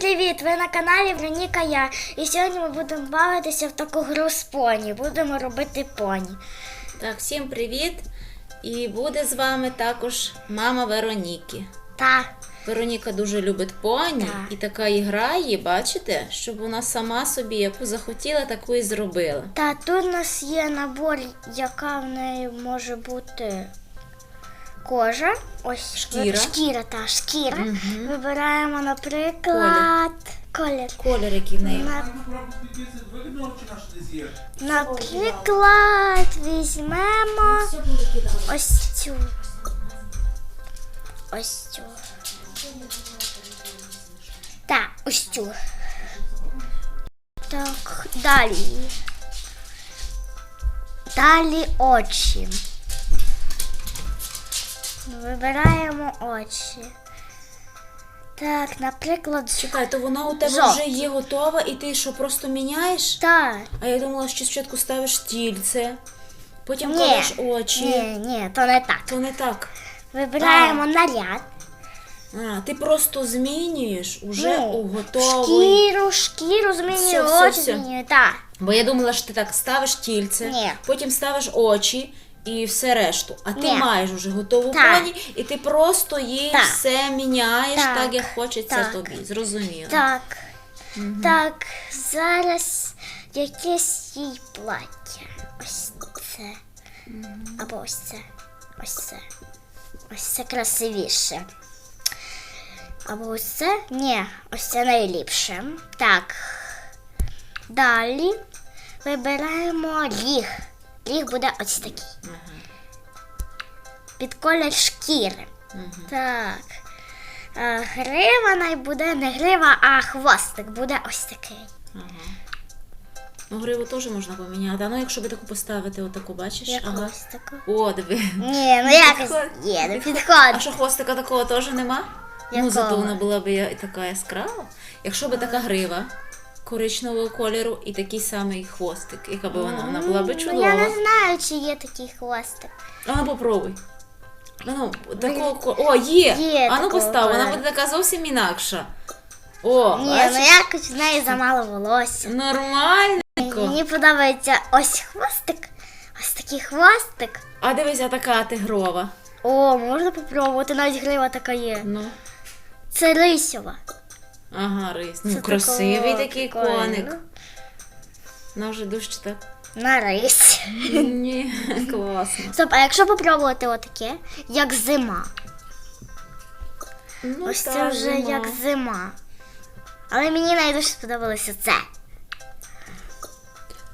привіт! Ви на каналі Вероніка Я. І сьогодні ми будемо бавитися в таку гру з поні. Будемо робити поні. Так, всім привіт! І буде з вами також мама Вероніки. Та Вероніка дуже любить поні, Так. і така і грає, бачите, щоб вона сама собі яку захотіла, таку і зробила. та тут у нас є набор, яка в неї може бути кожа. Ось Шкіра. Шкіра, та шкіра. Мгм. Вибираємо, наприклад, колір. Колір, який в неї. На-? Наприклад, візьмемо ось цю. Ось цю. Так, ось цю. Так, далі. Далі очі. Вибираємо очі. Так, наприклад, Чекай, то вона у тебе Жовтий. вже є готова, і ти що, просто міняєш? так. А я думала, що спочатку ставиш тільце, потім Ні, кладеш очі. ні, ні, то не так. То не так. Вибираємо наряд. А, ти просто змінюєш уже Ну, у готовий. Шкіру, шкіру змінюю, все, очі все. змінюю. Так. Бо я думала, що ти так ставиш тільце, Ні. потім ставиш очі і все решту. А ти Ні. маєш вже готову Так. поні, і ти просто їй Так. все міняєш так, Так. як хочеться Так. тобі. Зрозуміло. Так. Так, зараз якесь їй плаття. Ось це. Або ось це. Ось це. Ось це красивіше. Або ось це? Ні, ось це найліпше. Так. Далі вибираємо ріг. Ріг буде ось такий. Під колір шкіри. Так. А, грива най буде не грива, а хвостик буде ось такий. Ну, гриву теж можна поміняти. А ну, якщо би таку поставити, отаку, бачиш? Як ага. хвостику. О, диви. Ні, ну якось Підходить. є, не А що хвостика такого теж нема? Якого? Ну, зато вона була б я- така яскрава. Якщо б така грива коричневого кольору і такий самий хвостик, яка б вона, вона була б Ну, чудова. я не знаю, чи є такий хвостик. А ну попробуй. А ну, такого О, є! Є а ну постав, вона буде така зовсім інакша. О, Ні, бачиш? ну якось в неї замало волосся. Нормально. Мені подобається ось хвостик, ось такий хвостик. А дивися, така тигрова. О, можна попробувати, навіть грива така є. Ну. Це рисьова. Ага, рис. Ну, Це красивий такого такий прикольно. коник. Вона вже дуже так. На рись. Ні, класно. Стоп, а якщо попробувати отаке, як зима. Ну, Ось це вже зима. як зима. Але мені найдужче сподобалося це.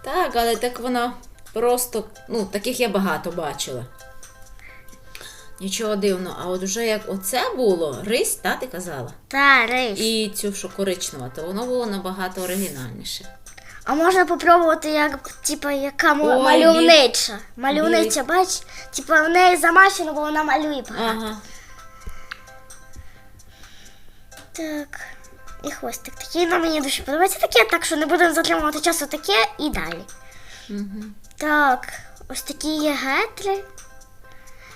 Так, але так вона просто, ну, таких я багато бачила. Нічого дивного. А от вже як оце було, рись, та ти казала? Та рись. І цю, що коричнева, то воно було набагато оригінальніше. А можна попробувати, як, типа, яка Ой, мальовнича. Мальовнича, бач? Типа в неї замащено, бо вона малює багато. Ага. Так. І хвостик такий. Ну, мені дуже подобається таке, так що не будемо затримувати часу таке і далі. Угу. Так, ось такі є гетри.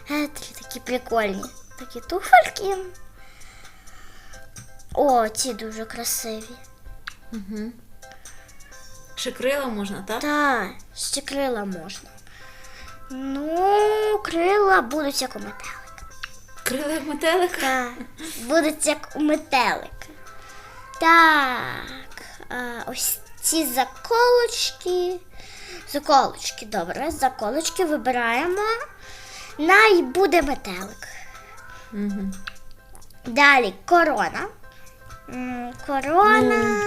Гетрі такі прикольні. Такі туфельки. О, ці дуже красиві. Угу. Ще крила можна, так? Так, ще крила можна. Ну, крила будуть як у метелика. Крила як метелика? Так, будуть як у метелика. Так, а, ось ці заколочки. Заколочки, добре, заколочки вибираємо. Най буде метелик. Угу. Далі корона. М, Корона.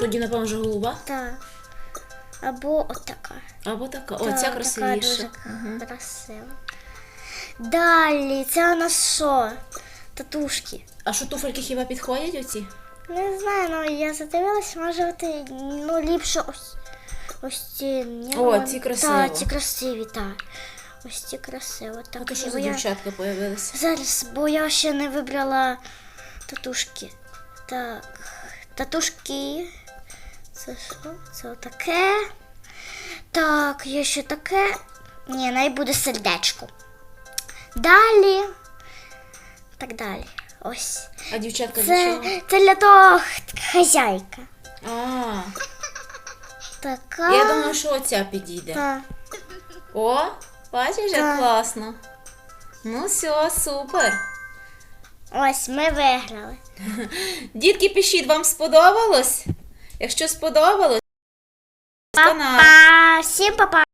Тоді, напевно, вже голуба. Так. Або отака. Або така. О, Так, ця така красивіша. дуже красива. Далі, це у нас що? Татушки. А що туфельки хіба підходять оці? Не знаю, ну я задивилась, може бути ну, ліпше ось, ось ці. Ні, О, ну, ці красиві. Так, ці красиві, так. Ось ці красиво. Так, то що за я... дівчатка появилися? Зараз, бо я ще не вибрала татушки. Так, татушки. Це що? Це отаке. Так, є ще таке. Ні, най буде сердечко. Далі. Так далі. Ось. А дівчатка для Це, чого? це для того хазяйка. А, Така. я думаю, що оця підійде. Та. О, бачиш, як Так. класно. Ну все, супер. Ось ми виграли. Дітки, пишіть, вам сподобалось? Якщо сподобалось, канал. Па, всім па-па.